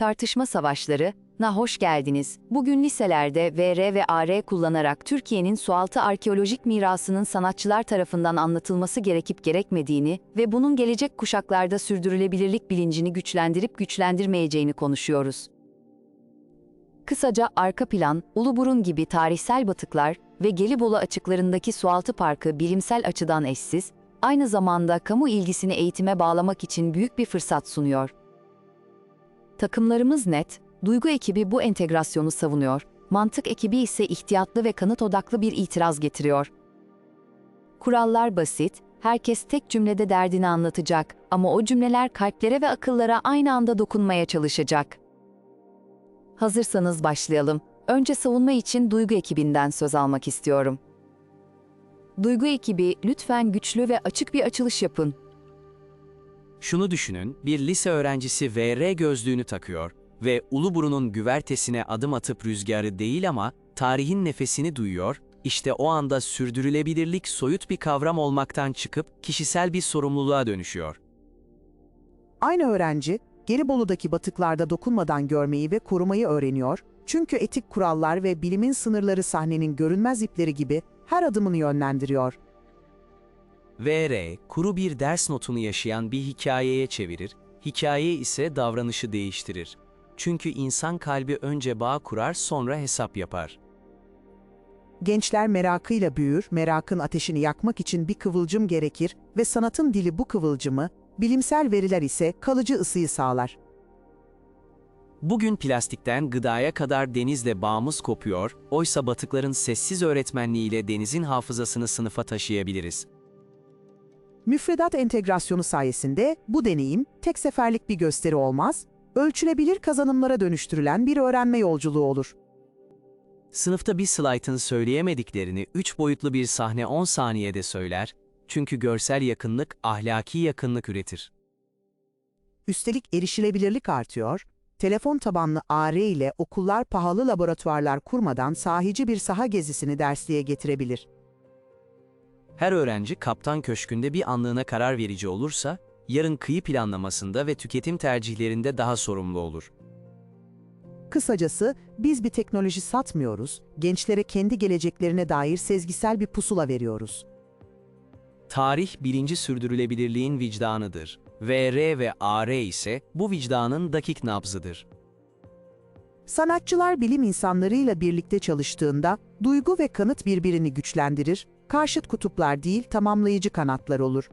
Tartışma Savaşları, na hoş geldiniz. Bugün liselerde VR ve AR kullanarak Türkiye'nin sualtı arkeolojik mirasının sanatçılar tarafından anlatılması gerekip gerekmediğini ve bunun gelecek kuşaklarda sürdürülebilirlik bilincini güçlendirip güçlendirmeyeceğini konuşuyoruz. Kısaca arka plan, Uluburun gibi tarihsel batıklar ve Gelibolu açıklarındaki sualtı parkı bilimsel açıdan eşsiz, aynı zamanda kamu ilgisini eğitime bağlamak için büyük bir fırsat sunuyor. Takımlarımız net, duygu ekibi bu entegrasyonu savunuyor, mantık ekibi ise ihtiyatlı ve kanıt odaklı bir itiraz getiriyor. Kurallar basit, herkes tek cümlede derdini anlatacak ama o cümleler kalplere ve akıllara aynı anda dokunmaya çalışacak. Hazırsanız başlayalım. Önce savunma için duygu ekibinden söz almak istiyorum. Duygu ekibi lütfen güçlü ve açık bir açılış yapın. Şunu düşünün, bir lise öğrencisi VR gözlüğünü takıyor ve Uluburun'un güvertesine adım atıp rüzgarı değil ama tarihin nefesini duyuyor, işte o anda sürdürülebilirlik soyut bir kavram olmaktan çıkıp kişisel bir sorumluluğa dönüşüyor. Aynı öğrenci, Gelibolu'daki batıklarda dokunmadan görmeyi ve korumayı öğreniyor, çünkü etik kurallar ve bilimin sınırları sahnenin görünmez ipleri gibi her adımını yönlendiriyor. VR, kuru bir ders notunu yaşayan bir hikayeye çevirir, hikaye ise davranışı değiştirir. Çünkü insan kalbi önce bağ kurar sonra hesap yapar. Gençler merakıyla büyür, merakın ateşini yakmak için bir kıvılcım gerekir ve sanatın dili bu kıvılcımı, bilimsel veriler ise kalıcı ısıyı sağlar. Bugün plastikten gıdaya kadar denizle bağımız kopuyor, oysa batıkların sessiz öğretmenliğiyle denizin hafızasını sınıfa taşıyabiliriz. Müfredat entegrasyonu sayesinde bu deneyim tek seferlik bir gösteri olmaz, ölçülebilir kazanımlara dönüştürülen bir öğrenme yolculuğu olur. Sınıfta bir slaytın söyleyemediklerini 3 boyutlu bir sahne 10 saniyede söyler, çünkü görsel yakınlık ahlaki yakınlık üretir. Üstelik erişilebilirlik artıyor, telefon tabanlı AR ile okullar pahalı laboratuvarlar kurmadan sahici bir saha gezisini dersliğe getirebilir. Her öğrenci kaptan köşkünde bir anlığına karar verici olursa, yarın kıyı planlamasında ve tüketim tercihlerinde daha sorumlu olur. Kısacası biz bir teknoloji satmıyoruz, gençlere kendi geleceklerine dair sezgisel bir pusula veriyoruz. Tarih bilinci sürdürülebilirliğin vicdanıdır. VR ve AR ise bu vicdanın dakik nabzıdır. Sanatçılar bilim insanlarıyla birlikte çalıştığında duygu ve kanıt birbirini güçlendirir, karşıt kutuplar değil tamamlayıcı kanatlar olur.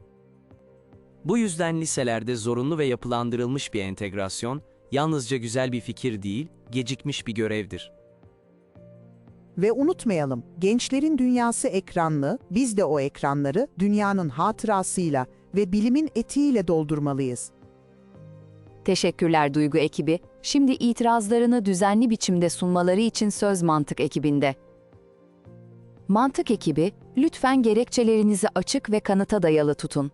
Bu yüzden liselerde zorunlu ve yapılandırılmış bir entegrasyon, yalnızca güzel bir fikir değil, gecikmiş bir görevdir. Ve unutmayalım, gençlerin dünyası ekranlı, biz de o ekranları dünyanın hatırasıyla ve bilimin etiğiyle doldurmalıyız. Teşekkürler Duygu ekibi. Şimdi itirazlarını düzenli biçimde sunmaları için söz mantık ekibinde. Mantık ekibi, lütfen gerekçelerinizi açık ve kanıta dayalı tutun.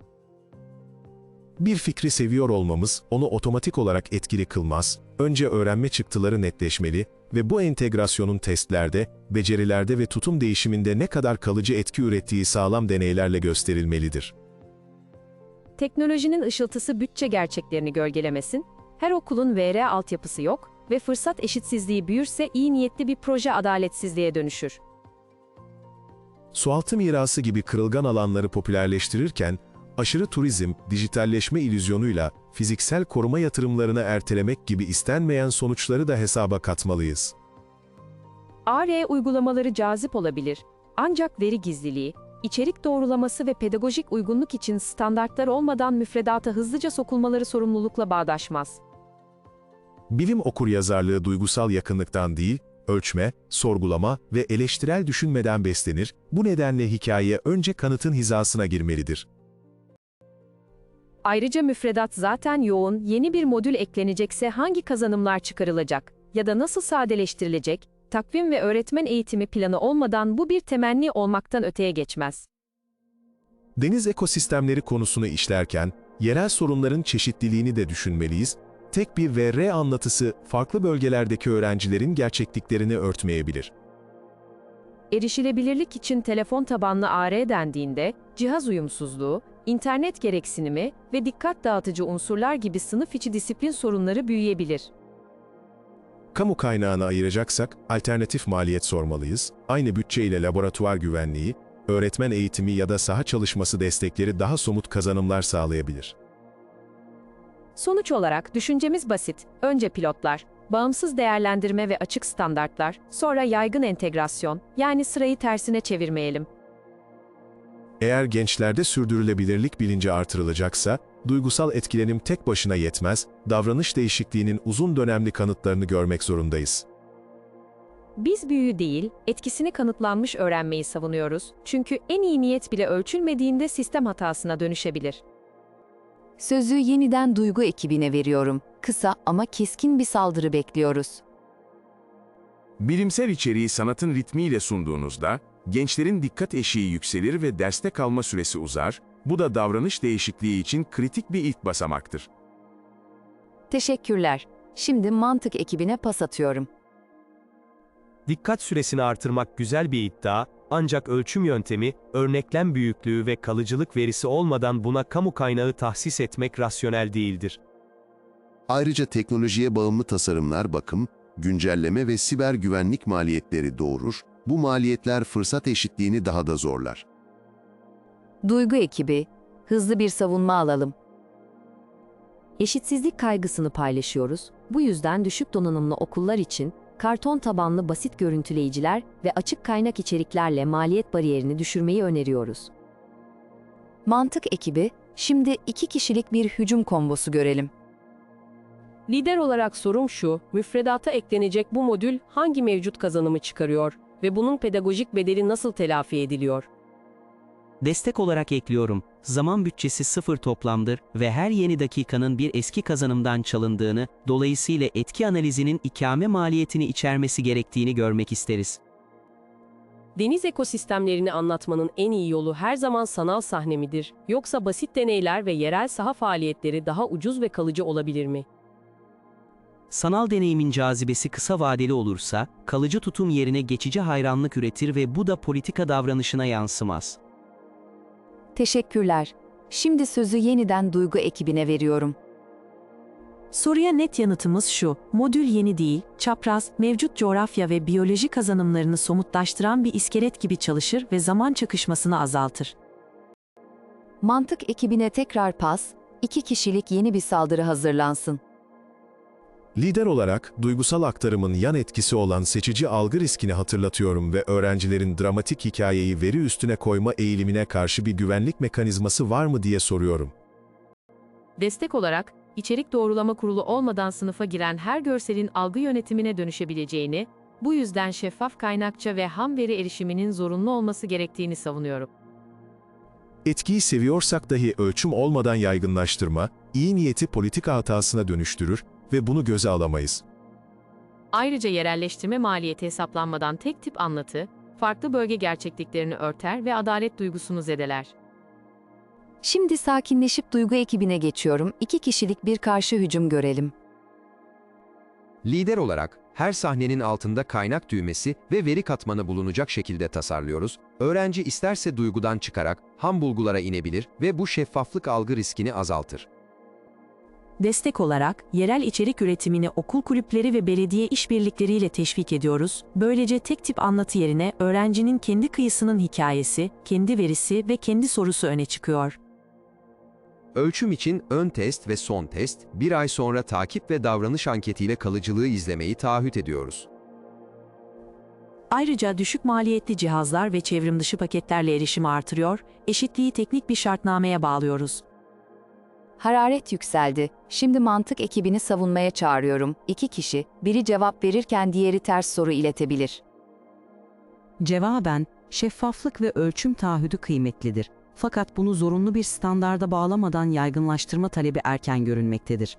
Bir fikri seviyor olmamız onu otomatik olarak etkili kılmaz, önce öğrenme çıktıları netleşmeli ve bu entegrasyonun testlerde, becerilerde ve tutum değişiminde ne kadar kalıcı etki ürettiği sağlam deneylerle gösterilmelidir. Teknolojinin ışıltısı bütçe gerçeklerini gölgelemesin, her okulun VR altyapısı yok ve fırsat eşitsizliği büyürse iyi niyetli bir proje adaletsizliğe dönüşür. Sualtı mirası gibi kırılgan alanları popülerleştirirken, aşırı turizm, dijitalleşme illüzyonuyla fiziksel koruma yatırımlarını ertelemek gibi istenmeyen sonuçları da hesaba katmalıyız. AR uygulamaları cazip olabilir. Ancak veri gizliliği, içerik doğrulaması ve pedagojik uygunluk için standartlar olmadan müfredata hızlıca sokulmaları sorumlulukla bağdaşmaz. Bilim okuryazarlığı duygusal yakınlıktan değil, ölçme, sorgulama ve eleştirel düşünmeden beslenir, bu nedenle hikaye önce kanıtın hizasına girmelidir. Ayrıca müfredat zaten yoğun, yeni bir modül eklenecekse hangi kazanımlar çıkarılacak ya da nasıl sadeleştirilecek, takvim ve öğretmen eğitimi planı olmadan bu bir temenni olmaktan öteye geçmez. Deniz ekosistemleri konusunu işlerken, yerel sorunların çeşitliliğini de düşünmeliyiz, tek bir VR anlatısı farklı bölgelerdeki öğrencilerin gerçekliklerini örtmeyebilir. Erişilebilirlik için telefon tabanlı AR dendiğinde, cihaz uyumsuzluğu, internet gereksinimi ve dikkat dağıtıcı unsurlar gibi sınıf içi disiplin sorunları büyüyebilir. Kamu kaynağını ayıracaksak alternatif maliyet sormalıyız. Aynı bütçe ile laboratuvar güvenliği, öğretmen eğitimi ya da saha çalışması destekleri daha somut kazanımlar sağlayabilir. Sonuç olarak düşüncemiz basit. Önce pilotlar, bağımsız değerlendirme ve açık standartlar, sonra yaygın entegrasyon, yani sırayı tersine çevirmeyelim. Eğer gençlerde sürdürülebilirlik bilinci artırılacaksa, duygusal etkilenim tek başına yetmez, davranış değişikliğinin uzun dönemli kanıtlarını görmek zorundayız. Biz büyüyü değil, etkisini kanıtlanmış öğrenmeyi savunuyoruz. Çünkü en iyi niyet bile ölçülmediğinde sistem hatasına dönüşebilir. Sözü yeniden duygu ekibine veriyorum. Kısa ama keskin bir saldırı bekliyoruz. Bilimsel içeriği sanatın ritmiyle sunduğunuzda, gençlerin dikkat eşiği yükselir ve derste kalma süresi uzar, bu da davranış değişikliği için kritik bir ilk basamaktır. Teşekkürler. Şimdi mantık ekibine pas atıyorum. Dikkat süresini artırmak güzel bir iddia, ancak ölçüm yöntemi, örneklem büyüklüğü ve kalıcılık verisi olmadan buna kamu kaynağı tahsis etmek rasyonel değildir. Ayrıca teknolojiye bağımlı tasarımlar bakım, güncelleme ve siber güvenlik maliyetleri doğurur, bu maliyetler fırsat eşitliğini daha da zorlar. Duygu ekibi, hızlı bir savunma alalım. Eşitsizlik kaygısını paylaşıyoruz. Bu yüzden düşük donanımlı okullar için karton tabanlı basit görüntüleyiciler ve açık kaynak içeriklerle maliyet bariyerini düşürmeyi öneriyoruz. Mantık ekibi, şimdi iki kişilik bir hücum kombosu görelim. Lider olarak sorum şu, müfredata eklenecek bu modül hangi mevcut kazanımı çıkarıyor ve bunun pedagojik bedeli nasıl telafi ediliyor? Destek olarak ekliyorum. Zaman bütçesi sıfır toplamdır ve her yeni dakikanın bir eski kazanımdan çalındığını, dolayısıyla etki analizinin ikame maliyetini içermesi gerektiğini görmek isteriz. Deniz ekosistemlerini anlatmanın en iyi yolu her zaman sanal sahne midir? Yoksa basit deneyler ve yerel saha faaliyetleri daha ucuz ve kalıcı olabilir mi? Sanal deneyimin cazibesi kısa vadeli olursa, kalıcı tutum yerine geçici hayranlık üretir ve bu da politika davranışına yansımaz. Teşekkürler. Şimdi sözü yeniden duygu ekibine veriyorum. Soruya net yanıtımız şu, modül yeni değil, çapraz, mevcut coğrafya ve biyoloji kazanımlarını somutlaştıran bir iskelet gibi çalışır ve zaman çakışmasını azaltır. Mantık ekibine tekrar pas, iki kişilik yeni bir saldırı hazırlansın. Lider olarak, duygusal aktarımın yan etkisi olan seçici algı riskini hatırlatıyorum ve öğrencilerin dramatik hikayeyi veri üstüne koyma eğilimine karşı bir güvenlik mekanizması var mı diye soruyorum. Destek olarak, içerik doğrulama kurulu olmadan sınıfa giren her görselin algı yönetimine dönüşebileceğini, bu yüzden şeffaf kaynakça ve ham veri erişiminin zorunlu olması gerektiğini savunuyorum. Etkiyi seviyorsak dahi ölçüm olmadan yaygınlaştırma, iyi niyeti politika hatasına dönüştürür ve bunu göze alamayız. Ayrıca yerelleştirme maliyeti hesaplanmadan tek tip anlatı, farklı bölge gerçekliklerini örter ve adalet duygusunu zedeler. Şimdi sakinleşip duygu ekibine geçiyorum. İki kişilik bir karşı hücum görelim. Lider olarak her sahnenin altında kaynak düğmesi ve veri katmanı bulunacak şekilde tasarlıyoruz. Öğrenci isterse duygudan çıkarak ham bulgulara inebilir ve bu şeffaflık algı riskini azaltır. Destek olarak, yerel içerik üretimini okul kulüpleri ve belediye işbirlikleriyle teşvik ediyoruz. Böylece tek tip anlatı yerine öğrencinin kendi kıyısının hikayesi, kendi verisi ve kendi sorusu öne çıkıyor. Ölçüm için ön test ve son test, bir ay sonra takip ve davranış anketiyle kalıcılığı izlemeyi taahhüt ediyoruz. Ayrıca düşük maliyetli cihazlar ve çevrim dışı paketlerle erişimi artırıyor, eşitliği teknik bir şartnameye bağlıyoruz. Hararet yükseldi. Şimdi mantık ekibini savunmaya çağırıyorum. İki kişi, biri cevap verirken diğeri ters soru iletebilir. Cevaben, şeffaflık ve ölçüm taahhüdü kıymetlidir. Fakat bunu zorunlu bir standarda bağlamadan yaygınlaştırma talebi erken görünmektedir.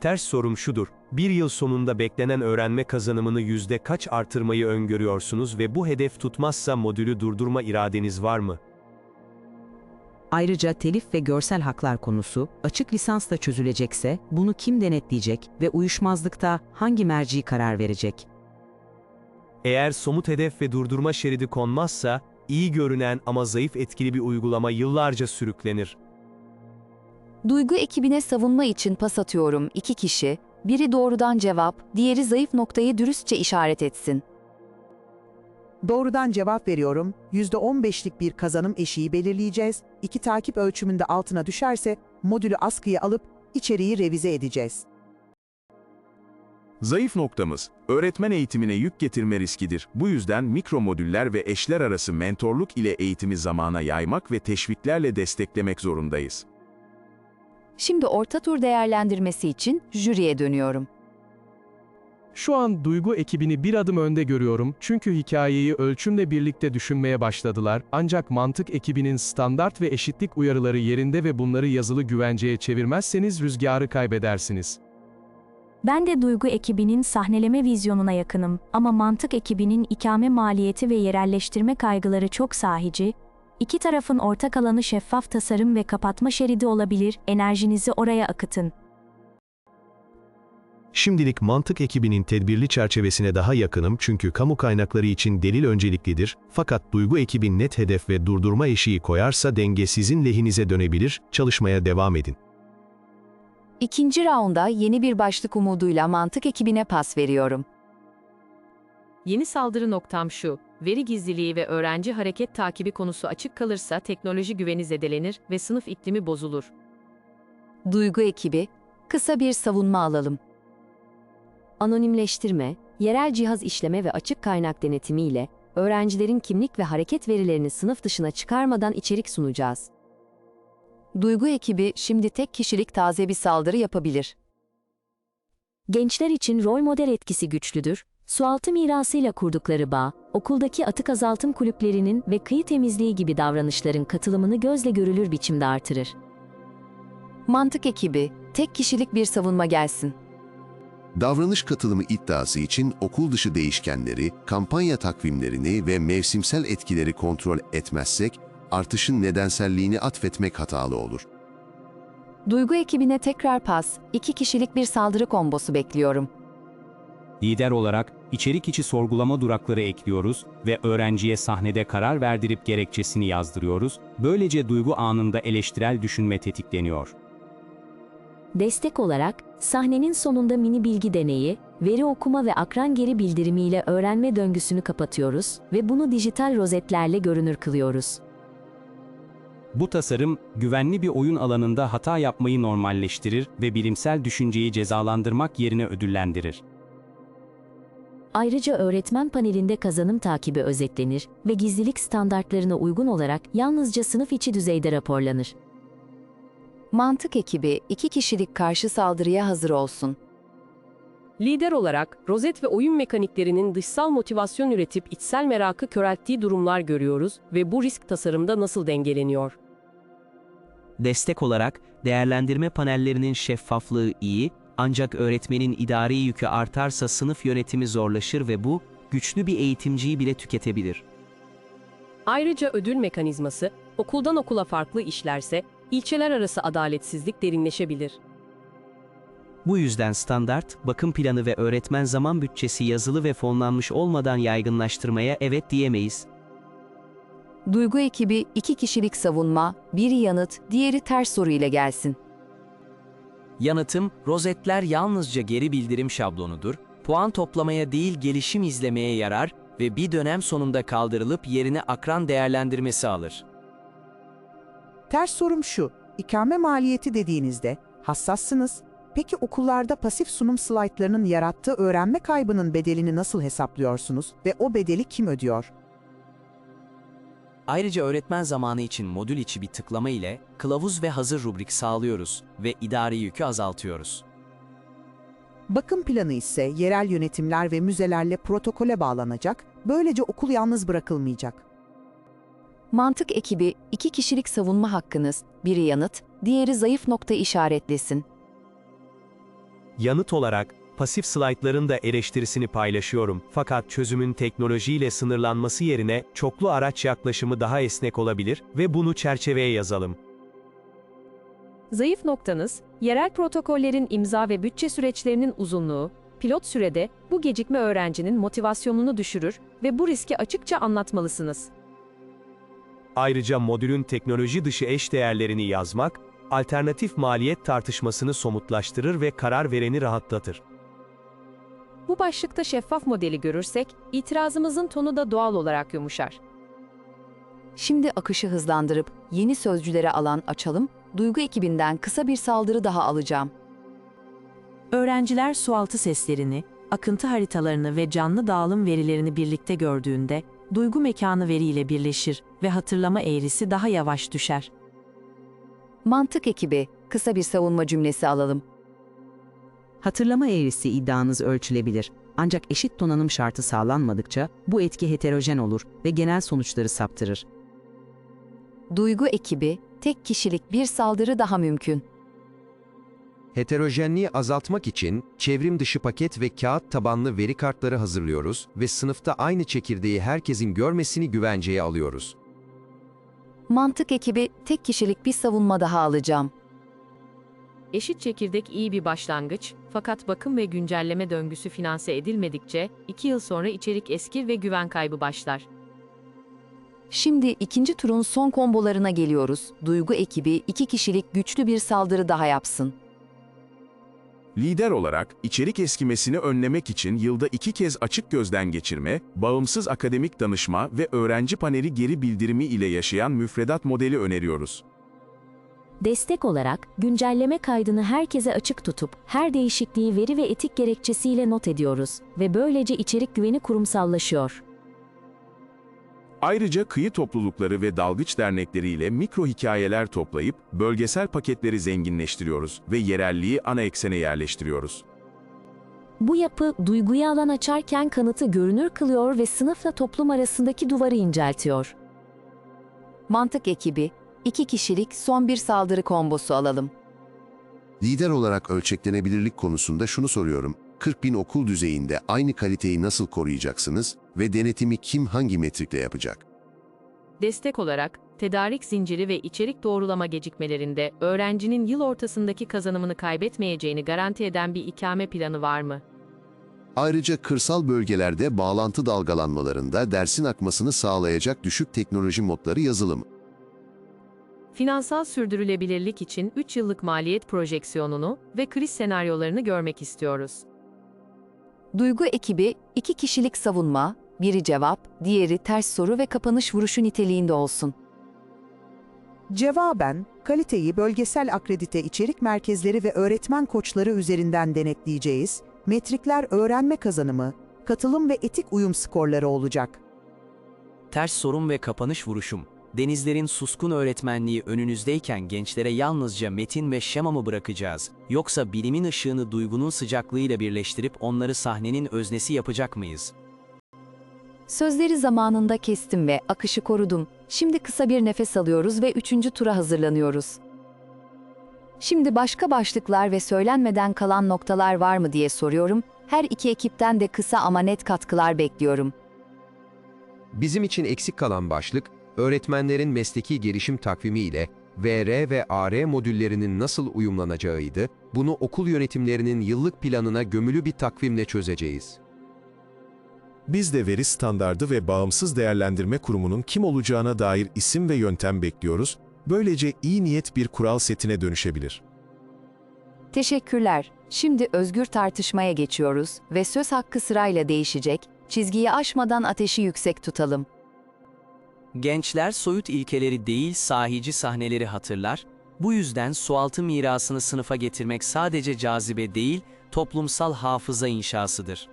Ters sorum şudur, bir yıl sonunda beklenen öğrenme kazanımını yüzde kaç artırmayı öngörüyorsunuz ve bu hedef tutmazsa modülü durdurma iradeniz var mı? Ayrıca telif ve görsel haklar konusu, açık lisansla çözülecekse, bunu kim denetleyecek ve uyuşmazlıkta hangi merci karar verecek? Eğer somut hedef ve durdurma şeridi konmazsa, iyi görünen ama zayıf etkili bir uygulama yıllarca sürüklenir. Duygu ekibine savunma için pas atıyorum. İki kişi, Biri doğrudan cevap, diğeri zayıf noktayı dürüstçe işaret etsin. Doğrudan cevap veriyorum. %15'lik bir kazanım eşiği belirleyeceğiz. İki takip ölçümünde altına düşerse modülü askıya alıp içeriği revize edeceğiz. Zayıf noktamız, öğretmen eğitimine yük getirme riskidir. Bu yüzden mikro modüller ve eşler arası mentorluk ile eğitimi zamana yaymak ve teşviklerle desteklemek zorundayız. Şimdi orta tur değerlendirmesi için jüriye dönüyorum. Şu an duygu ekibini bir adım önde görüyorum çünkü hikayeyi ölçümle birlikte düşünmeye başladılar ancak mantık ekibinin standart ve eşitlik uyarıları yerinde ve bunları yazılı güvenceye çevirmezseniz rüzgarı kaybedersiniz. Ben de duygu ekibinin sahneleme vizyonuna yakınım ama mantık ekibinin ikame maliyeti ve yerelleştirme kaygıları çok sahici. İki tarafın ortak alanı şeffaf tasarım ve kapatma şeridi olabilir, enerjinizi oraya akıtın. Şimdilik mantık ekibinin tedbirli çerçevesine daha yakınım çünkü kamu kaynakları için delil önceliklidir. Fakat duygu ekibin net hedef ve durdurma eşiği koyarsa denge sizin lehinize dönebilir, çalışmaya devam edin. İkinci raunda yeni bir başlık umuduyla mantık ekibine pas veriyorum. Yeni saldırı noktam şu. Veri gizliliği ve öğrenci hareket takibi konusu açık kalırsa teknoloji güveni zedelenir ve sınıf iklimi bozulur. Duygu ekibi, kısa bir savunma alalım. Anonimleştirme, yerel cihaz işleme ve açık kaynak denetimi ile öğrencilerin kimlik ve hareket verilerini sınıf dışına çıkarmadan içerik sunacağız. Duygu ekibi şimdi tek kişilik taze bir saldırı yapabilir. Gençler için rol model etkisi güçlüdür. Sualtı mirasıyla kurdukları bağ, okuldaki atık azaltım kulüplerinin ve kıyı temizliği gibi davranışların katılımını gözle görülür biçimde artırır. Mantık ekibi, tek kişilik bir savunma gelsin. Davranış katılımı iddiası için okul dışı değişkenleri, kampanya takvimlerini ve mevsimsel etkileri kontrol etmezsek, artışın nedenselliğini atfetmek hatalı olur. Duygu ekibine tekrar pas, iki kişilik bir saldırı kombosu bekliyorum. Lider olarak içerik içi sorgulama durakları ekliyoruz ve öğrenciye sahnede karar verdirip gerekçesini yazdırıyoruz. Böylece duygu anında eleştirel düşünme tetikleniyor. Destek olarak, sahnenin sonunda mini bilgi deneyi, veri okuma ve akran geri bildirimiyle öğrenme döngüsünü kapatıyoruz ve bunu dijital rozetlerle görünür kılıyoruz. Bu tasarım, güvenli bir oyun alanında hata yapmayı normalleştirir ve bilimsel düşünceyi cezalandırmak yerine ödüllendirir. Ayrıca öğretmen panelinde kazanım takibi özetlenir ve gizlilik standartlarına uygun olarak yalnızca sınıf içi düzeyde raporlanır. Mantık ekibi iki kişilik karşı saldırıya hazır olsun. Lider olarak, rozet ve oyun mekaniklerinin dışsal motivasyon üretip içsel merakı körelttiği durumlar görüyoruz ve bu risk tasarımda nasıl dengeleniyor? Destek olarak değerlendirme panellerinin şeffaflığı iyi, ancak öğretmenin idari yükü artarsa sınıf yönetimi zorlaşır ve bu, güçlü bir eğitimciyi bile tüketebilir. Ayrıca ödül mekanizması, okuldan okula farklı işlerse, ilçeler arası adaletsizlik derinleşebilir. Bu yüzden standart, bakım planı ve öğretmen zaman bütçesi yazılı ve fonlanmış olmadan yaygınlaştırmaya evet diyemeyiz. Duygu ekibi iki kişilik savunma, biri yanıt, diğeri ters soru ile gelsin. Yanıtım, rozetler yalnızca geri bildirim şablonudur, puan toplamaya değil gelişim izlemeye yarar ve bir dönem sonunda kaldırılıp yerine akran değerlendirmesi alır. Ters sorum şu, ikame maliyeti dediğinizde hassassınız. Peki okullarda pasif sunum slaytlarının yarattığı öğrenme kaybının bedelini nasıl hesaplıyorsunuz ve o bedeli kim ödüyor? Ayrıca öğretmen zamanı için modül içi bir tıklama ile kılavuz ve hazır rubrik sağlıyoruz ve idari yükü azaltıyoruz. Bakım planı ise yerel yönetimler ve müzelerle protokole bağlanacak, böylece okul yalnız bırakılmayacak. Mantık ekibi iki kişilik savunma hakkınız, biri yanıt, diğeri zayıf nokta işaretlesin. Yanıt olarak, pasif slaytların da eleştirisini paylaşıyorum. Fakat çözümün teknolojiyle sınırlanması yerine çoklu araç yaklaşımı daha esnek olabilir ve bunu çerçeveye yazalım. Zayıf noktanız, yerel protokollerin imza ve bütçe süreçlerinin uzunluğu, pilot sürede bu gecikme öğrencinin motivasyonunu düşürür ve bu riski açıkça anlatmalısınız. Ayrıca modülün teknoloji dışı eş değerlerini yazmak, alternatif maliyet tartışmasını somutlaştırır ve karar vereni rahatlatır. Bu başlıkta şeffaf modeli görürsek, itirazımızın tonu da doğal olarak yumuşar. Şimdi akışı hızlandırıp yeni sözcülere alan açalım. Duygu ekibinden kısa bir saldırı daha alacağım. Öğrenciler sualtı seslerini, akıntı haritalarını ve canlı dağılım verilerini birlikte gördüğünde, duygu mekanı veriyle birleşir ve hatırlama eğrisi daha yavaş düşer. Mantık ekibi, kısa bir savunma cümlesi alalım. Hatırlama eğrisi iddianız ölçülebilir. Ancak eşit donanım şartı sağlanmadıkça bu etki heterojen olur ve genel sonuçları saptırır. Duygu ekibi, tek kişilik bir saldırı daha mümkün. Heterojenliği azaltmak için çevrim dışı paket ve kağıt tabanlı veri kartları hazırlıyoruz ve sınıfta aynı çekirdeği herkesin görmesini güvenceye alıyoruz. Mantık ekibi, tek kişilik bir savunma daha alacağım. Eşit çekirdek iyi bir başlangıç, fakat bakım ve güncelleme döngüsü finanse edilmedikçe, 2 yıl sonra içerik eskir ve güven kaybı başlar. Şimdi ikinci turun son kombolarına geliyoruz. Duygu ekibi iki kişilik güçlü bir saldırı daha yapsın. Lider olarak içerik eskimesini önlemek için yılda iki kez açık gözden geçirme, bağımsız akademik danışma ve öğrenci paneli geri bildirimi ile yaşayan müfredat modeli öneriyoruz. Destek olarak güncelleme kaydını herkese açık tutup her değişikliği veri ve etik gerekçesiyle not ediyoruz ve böylece içerik güveni kurumsallaşıyor. Ayrıca kıyı toplulukları ve dalgıç dernekleriyle mikro hikayeler toplayıp bölgesel paketleri zenginleştiriyoruz ve yerelliği ana eksene yerleştiriyoruz. Bu yapı duyguyu alan açarken kanıtı görünür kılıyor ve sınıfla toplum arasındaki duvarı inceltiyor. Mantık ekibi, iki kişilik son bir saldırı kombosu alalım. Lider olarak ölçeklenebilirlik konusunda şunu soruyorum. 40 bin okul düzeyinde aynı kaliteyi nasıl koruyacaksınız ve denetimi kim hangi metrikle yapacak? Destek olarak, tedarik zinciri ve içerik doğrulama gecikmelerinde öğrencinin yıl ortasındaki kazanımını kaybetmeyeceğini garanti eden bir ikame planı var mı? Ayrıca kırsal bölgelerde bağlantı dalgalanmalarında dersin akmasını sağlayacak düşük teknoloji modları yazılı mı? Finansal sürdürülebilirlik için 3 yıllık maliyet projeksiyonunu ve kriz senaryolarını görmek istiyoruz. Duygu ekibi iki kişilik savunma, biri cevap, diğeri ters soru ve kapanış vuruşu niteliğinde olsun. Cevaben, kaliteyi bölgesel akredite içerik merkezleri ve öğretmen koçları üzerinden denetleyeceğiz. Metrikler öğrenme kazanımı, katılım ve etik uyum skorları olacak. Ters sorun ve kapanış vuruşum. Denizlerin suskun öğretmenliği önünüzdeyken gençlere yalnızca metin ve şema mı bırakacağız? Yoksa bilimin ışığını duygunun sıcaklığıyla birleştirip onları sahnenin öznesi yapacak mıyız? Sözleri zamanında kestim ve akışı korudum. Şimdi kısa bir nefes alıyoruz ve üçüncü tura hazırlanıyoruz. Şimdi başka başlıklar ve söylenmeden kalan noktalar var mı diye soruyorum. Her iki ekipten de kısa ama net katkılar bekliyorum. Bizim için eksik kalan başlık, öğretmenlerin mesleki gelişim takvimi ile VR ve AR modüllerinin nasıl uyumlanacağıydı, bunu okul yönetimlerinin yıllık planına gömülü bir takvimle çözeceğiz. Biz de veri standardı ve bağımsız değerlendirme kurumunun kim olacağına dair isim ve yöntem bekliyoruz. Böylece iyi niyet bir kural setine dönüşebilir. Teşekkürler. Şimdi özgür tartışmaya geçiyoruz ve söz hakkı sırayla değişecek. Çizgiyi aşmadan ateşi yüksek tutalım. Gençler soyut ilkeleri değil sahici sahneleri hatırlar, bu yüzden sualtı mirasını sınıfa getirmek sadece cazibe değil, toplumsal hafıza inşasıdır.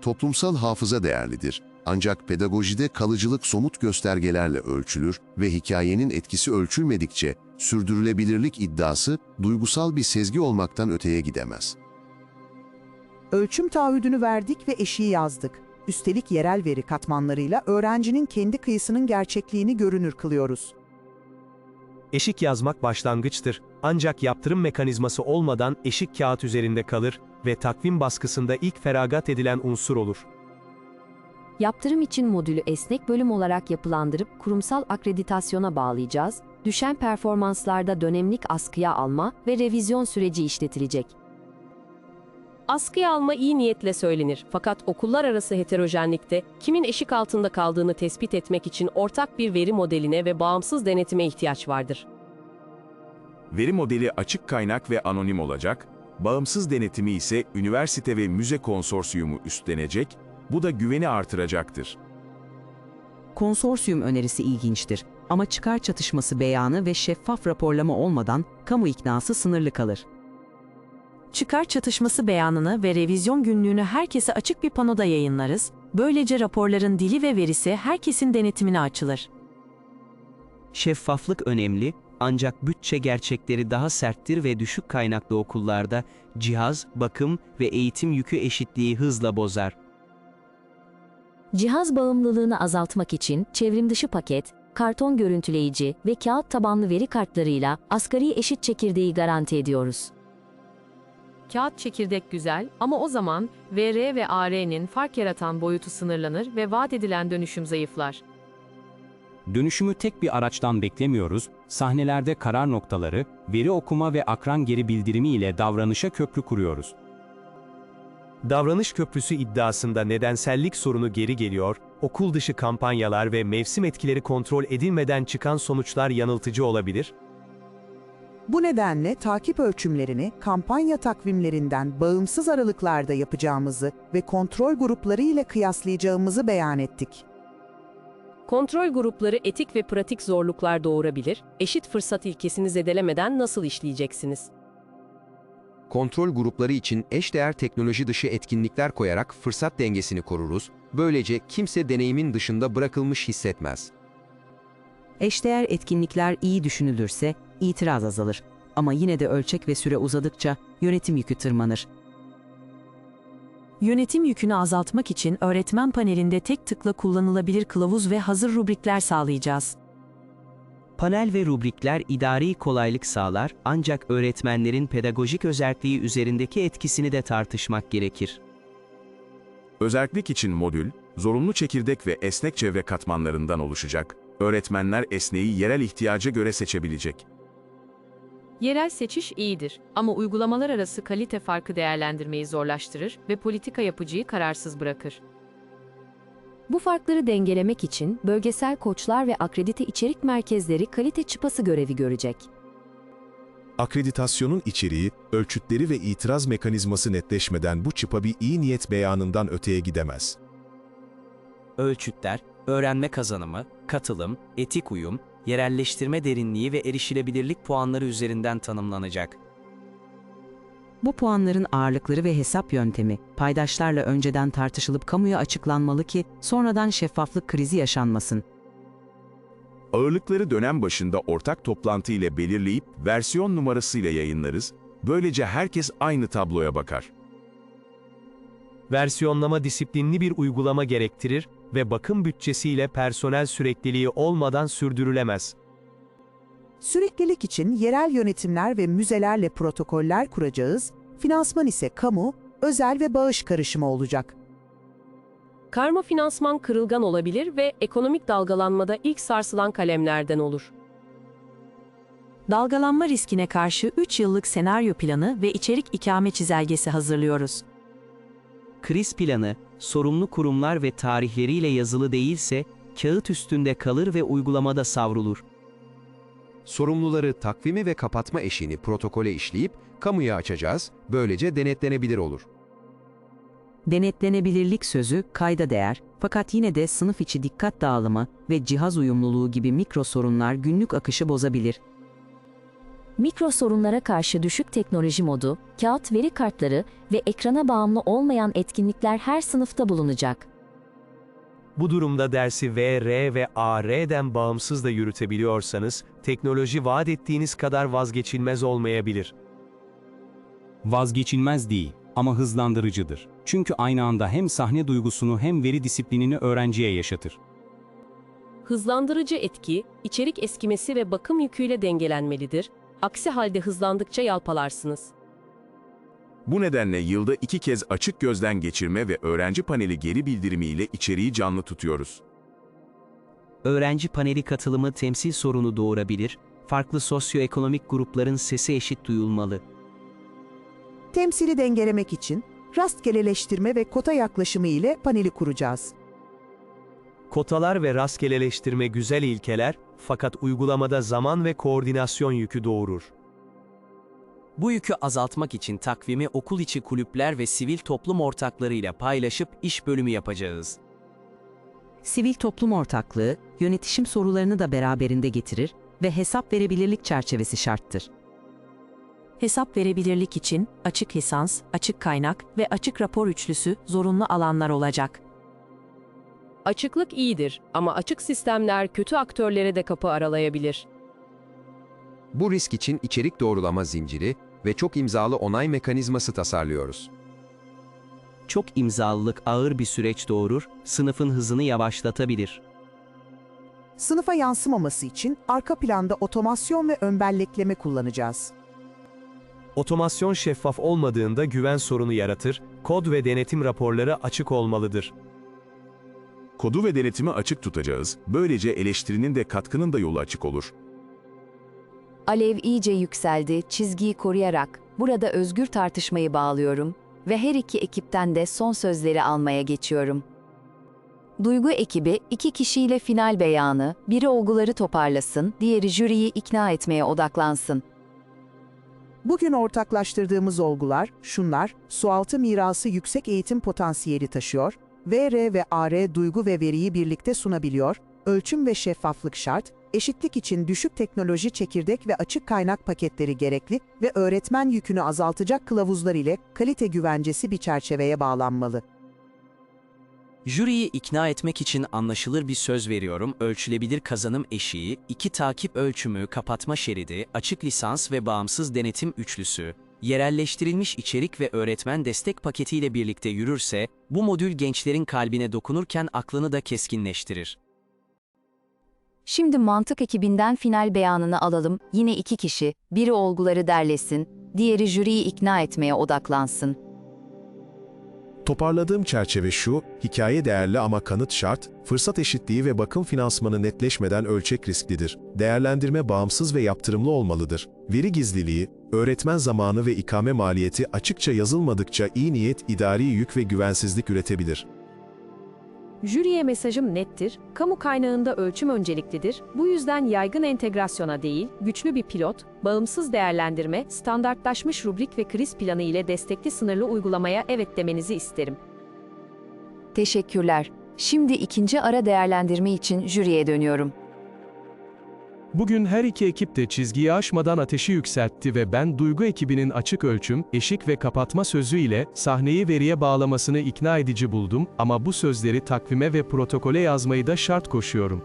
Toplumsal hafıza değerlidir. Ancak pedagojide kalıcılık somut göstergelerle ölçülür ve hikayenin etkisi ölçülmedikçe sürdürülebilirlik iddiası duygusal bir sezgi olmaktan öteye gidemez. Ölçüm taahhüdünü verdik ve eşiği yazdık. Üstelik yerel veri katmanlarıyla öğrencinin kendi kıyısının gerçekliğini görünür kılıyoruz. Eşik yazmak başlangıçtır. Ancak yaptırım mekanizması olmadan eşik kağıt üzerinde kalır ve takvim baskısında ilk feragat edilen unsur olur. Yaptırım için modülü esnek bölüm olarak yapılandırıp kurumsal akreditasyona bağlayacağız. Düşen performanslarda dönemlik askıya alma ve revizyon süreci işletilecek. Askıya alma iyi niyetle söylenir fakat okullar arası heterojenlikte kimin eşik altında kaldığını tespit etmek için ortak bir veri modeline ve bağımsız denetime ihtiyaç vardır. Veri modeli açık kaynak ve anonim olacak, bağımsız denetimi ise üniversite ve müze konsorsiyumu üstlenecek, bu da güveni artıracaktır. Konsorsiyum önerisi ilginçtir ama çıkar çatışması beyanı ve şeffaf raporlama olmadan kamu iknası sınırlı kalır. Çıkar çatışması beyanını ve revizyon günlüğünü herkese açık bir panoda yayınlarız. Böylece raporların dili ve verisi herkesin denetimine açılır. Şeffaflık önemli ancak bütçe gerçekleri daha serttir ve düşük kaynaklı okullarda cihaz, bakım ve eğitim yükü eşitliği hızla bozar. Cihaz bağımlılığını azaltmak için çevrim dışı paket, karton görüntüleyici ve kağıt tabanlı veri kartlarıyla asgari eşit çekirdeği garanti ediyoruz. Kağıt çekirdek güzel ama o zaman VR ve AR'nin fark yaratan boyutu sınırlanır ve vaat edilen dönüşüm zayıflar. Dönüşümü tek bir araçtan beklemiyoruz, sahnelerde karar noktaları, veri okuma ve akran geri bildirimi ile davranışa köprü kuruyoruz. Davranış köprüsü iddiasında nedensellik sorunu geri geliyor, okul dışı kampanyalar ve mevsim etkileri kontrol edilmeden çıkan sonuçlar yanıltıcı olabilir. Bu nedenle takip ölçümlerini kampanya takvimlerinden bağımsız aralıklarda yapacağımızı ve kontrol grupları ile kıyaslayacağımızı beyan ettik. Kontrol grupları etik ve pratik zorluklar doğurabilir, eşit fırsat ilkesini zedelemeden nasıl işleyeceksiniz? Kontrol grupları için eşdeğer teknoloji dışı etkinlikler koyarak fırsat dengesini koruruz, böylece kimse deneyimin dışında bırakılmış hissetmez. Eşdeğer etkinlikler iyi düşünülürse itiraz azalır ama yine de ölçek ve süre uzadıkça yönetim yükü tırmanır. Yönetim yükünü azaltmak için öğretmen panelinde tek tıkla kullanılabilir kılavuz ve hazır rubrikler sağlayacağız. Panel ve rubrikler idari kolaylık sağlar ancak öğretmenlerin pedagojik özelliği üzerindeki etkisini de tartışmak gerekir. Özellik için modül, zorunlu çekirdek ve esnek çevre katmanlarından oluşacak. Öğretmenler esneği yerel ihtiyaca göre seçebilecek. Yerel seçiş iyidir ama uygulamalar arası kalite farkı değerlendirmeyi zorlaştırır ve politika yapıcıyı kararsız bırakır. Bu farkları dengelemek için bölgesel koçlar ve akredite içerik merkezleri kalite çıpası görevi görecek. Akreditasyonun içeriği, ölçütleri ve itiraz mekanizması netleşmeden bu çıpa bir iyi niyet beyanından öteye gidemez. Ölçütler, öğrenme kazanımı, katılım, etik uyum, yerelleştirme derinliği ve erişilebilirlik puanları üzerinden tanımlanacak. Bu puanların ağırlıkları ve hesap yöntemi, paydaşlarla önceden tartışılıp kamuya açıklanmalı ki sonradan şeffaflık krizi yaşanmasın. Ağırlıkları dönem başında ortak toplantı ile belirleyip versiyon numarasıyla yayınlarız. Böylece herkes aynı tabloya bakar. Versiyonlama disiplinli bir uygulama gerektirir ve bakım bütçesiyle personel sürekliliği olmadan sürdürülemez. Süreklilik için yerel yönetimler ve müzelerle protokoller kuracağız, finansman ise kamu, özel ve bağış karışımı olacak. Karma finansman kırılgan olabilir ve ekonomik dalgalanmada ilk sarsılan kalemlerden olur. Dalgalanma riskine karşı 3 yıllık senaryo planı ve içerik ikame çizelgesi hazırlıyoruz. Kriz planı, sorumlu kurumlar ve tarihleriyle yazılı değilse, kağıt üstünde kalır ve uygulamada savrulur. Sorumluları takvimi ve kapatma eşiğini protokole işleyip kamuya açacağız, böylece denetlenebilir olur. Denetlenebilirlik sözü kayda değer fakat yine de sınıf içi dikkat dağılımı ve cihaz uyumluluğu gibi mikro sorunlar günlük akışı bozabilir. Mikro sorunlara karşı düşük teknoloji modu, kağıt veri kartları ve ekrana bağımlı olmayan etkinlikler her sınıfta bulunacak. Bu durumda dersi VR ve AR'den bağımsız da yürütebiliyorsanız, teknoloji vaat ettiğiniz kadar vazgeçilmez olmayabilir. Vazgeçilmez değil ama hızlandırıcıdır. Çünkü aynı anda hem sahne duygusunu hem veri disiplinini öğrenciye yaşatır. Hızlandırıcı etki, içerik eskimesi ve bakım yüküyle dengelenmelidir. Aksi halde hızlandıkça yalpalarsınız. Bu nedenle yılda iki kez açık gözden geçirme ve öğrenci paneli geri bildirimi ile içeriği canlı tutuyoruz. Öğrenci paneli katılımı temsil sorunu doğurabilir, farklı sosyoekonomik grupların sesi eşit duyulmalı. Temsili dengelemek için rastgeleleştirme ve kota yaklaşımı ile paneli kuracağız. Kotalar ve rastgeleleştirme güzel ilkeler, fakat uygulamada zaman ve koordinasyon yükü doğurur. Bu yükü azaltmak için takvimi okul içi kulüpler ve sivil toplum ortaklarıyla paylaşıp iş bölümü yapacağız. Sivil toplum ortaklığı, yönetişim sorularını da beraberinde getirir ve hesap verebilirlik çerçevesi şarttır. Hesap verebilirlik için açık lisans, açık kaynak ve açık rapor üçlüsü zorunlu alanlar olacak. Açıklık iyidir ama açık sistemler kötü aktörlere de kapı aralayabilir. Bu risk için içerik doğrulama zinciri ve çok imzalı onay mekanizması tasarlıyoruz. Çok imzalılık ağır bir süreç doğurur, sınıfın hızını yavaşlatabilir. Sınıfa yansımaması için arka planda otomasyon ve ön bellekleme kullanacağız. Otomasyon şeffaf olmadığında güven sorunu yaratır, kod ve denetim raporları açık olmalıdır. Kodu ve denetimi açık tutacağız. Böylece eleştirinin de katkının da yolu açık olur. Alev iyice yükseldi, çizgiyi koruyarak burada özgür tartışmayı bağlıyorum ve her iki ekipten de son sözleri almaya geçiyorum. Duygu ekibi iki kişiyle final beyanı, biri olguları toparlasın, diğeri jüriyi ikna etmeye odaklansın. Bugün ortaklaştırdığımız olgular şunlar, sualtı mirası yüksek eğitim potansiyeli taşıyor, VR ve AR duygu ve veriyi birlikte sunabiliyor, ölçüm ve şeffaflık şart, eşitlik için düşük teknoloji çekirdek ve açık kaynak paketleri gerekli ve öğretmen yükünü azaltacak kılavuzlar ile kalite güvencesi bir çerçeveye bağlanmalı. Jüriyi ikna etmek için anlaşılır bir söz veriyorum, ölçülebilir kazanım eşiği, iki takip ölçümü, kapatma şeridi, açık lisans ve bağımsız denetim üçlüsü, yerelleştirilmiş içerik ve öğretmen destek paketiyle birlikte yürürse, bu modül gençlerin kalbine dokunurken aklını da keskinleştirir. Şimdi mantık ekibinden final beyanını alalım. Yine iki kişi, biri olguları derlesin, diğeri jüriyi ikna etmeye odaklansın. Toparladığım çerçeve şu, hikaye değerli ama kanıt şart, fırsat eşitliği ve bakım finansmanı netleşmeden ölçek risklidir. Değerlendirme bağımsız ve yaptırımlı olmalıdır. Veri gizliliği, öğretmen zamanı ve ikame maliyeti açıkça yazılmadıkça iyi niyet, idari yük ve güvensizlik üretebilir. Jüriye mesajım nettir, kamu kaynağında ölçüm önceliklidir, bu yüzden yaygın entegrasyona değil, güçlü bir pilot, bağımsız değerlendirme, standartlaşmış rubrik ve kriz planı ile destekli sınırlı uygulamaya evet demenizi isterim. Teşekkürler. Şimdi ikinci ara değerlendirme için jüriye dönüyorum. Bugün her iki ekip de çizgiyi aşmadan ateşi yükseltti ve ben duygu ekibinin açık ölçüm, eşik ve kapatma sözü ile sahneyi veriye bağlamasını ikna edici buldum ama bu sözleri takvime ve protokole yazmayı da şart koşuyorum.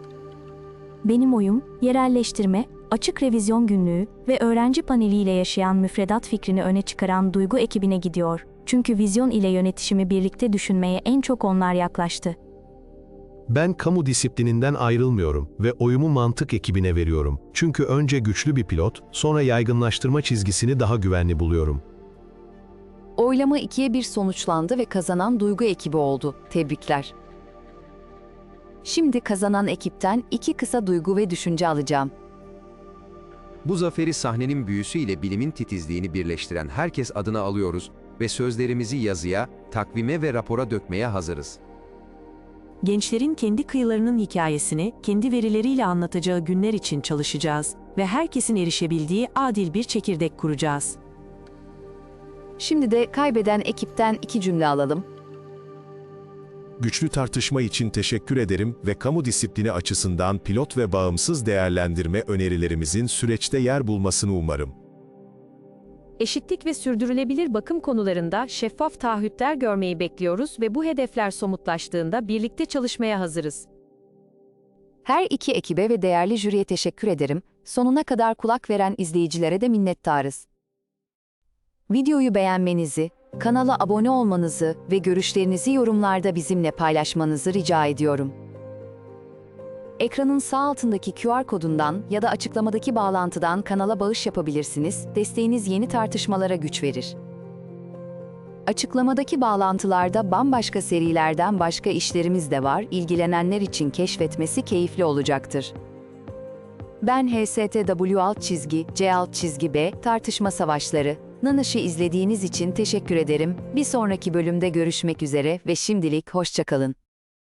Benim oyum, yerelleştirme, açık revizyon günlüğü ve öğrenci paneliyle yaşayan müfredat fikrini öne çıkaran Duygu ekibine gidiyor. Çünkü vizyon ile yönetişimi birlikte düşünmeye en çok onlar yaklaştı. Ben kamu disiplininden ayrılmıyorum ve oyumu mantık ekibine veriyorum. Çünkü önce güçlü bir pilot, sonra yaygınlaştırma çizgisini daha güvenli buluyorum. Oylama ikiye bir sonuçlandı ve kazanan Duygu ekibi oldu. Tebrikler. Şimdi kazanan ekipten iki kısa duygu ve düşünce alacağım. Bu zaferi sahnenin büyüsü ile bilimin titizliğini birleştiren herkes adına alıyoruz ve sözlerimizi yazıya, takvime ve rapora dökmeye hazırız. Gençlerin kendi kıyılarının hikayesini kendi verileriyle anlatacağı günler için çalışacağız ve herkesin erişebildiği adil bir çekirdek kuracağız. Şimdi de kaybeden ekipten iki cümle alalım. Güçlü tartışma için teşekkür ederim ve kamu disiplini açısından pilot ve bağımsız değerlendirme önerilerimizin süreçte yer bulmasını umarım. Eşitlik ve sürdürülebilir bakım konularında şeffaf taahhütler görmeyi bekliyoruz ve bu hedefler somutlaştığında birlikte çalışmaya hazırız. Her iki ekibe ve değerli jüriye teşekkür ederim. Sonuna kadar kulak veren izleyicilere de minnettarız. Videoyu beğenmenizi, kanala abone olmanızı ve görüşlerinizi yorumlarda bizimle paylaşmanızı rica ediyorum. Ekranın sağ altındaki QR kodundan ya da açıklamadaki bağlantıdan kanala bağış yapabilirsiniz. Desteğiniz yeni tartışmalara güç verir. Açıklamadaki bağlantılarda bambaşka serilerden başka işlerimiz de var. İlgilenenler için keşfetmesi keyifli olacaktır. Ben HSTW alt çizgi, C alt çizgi B, tartışma savaşları, Nanış'ı izlediğiniz için teşekkür ederim. Bir sonraki bölümde görüşmek üzere ve şimdilik hoşçakalın.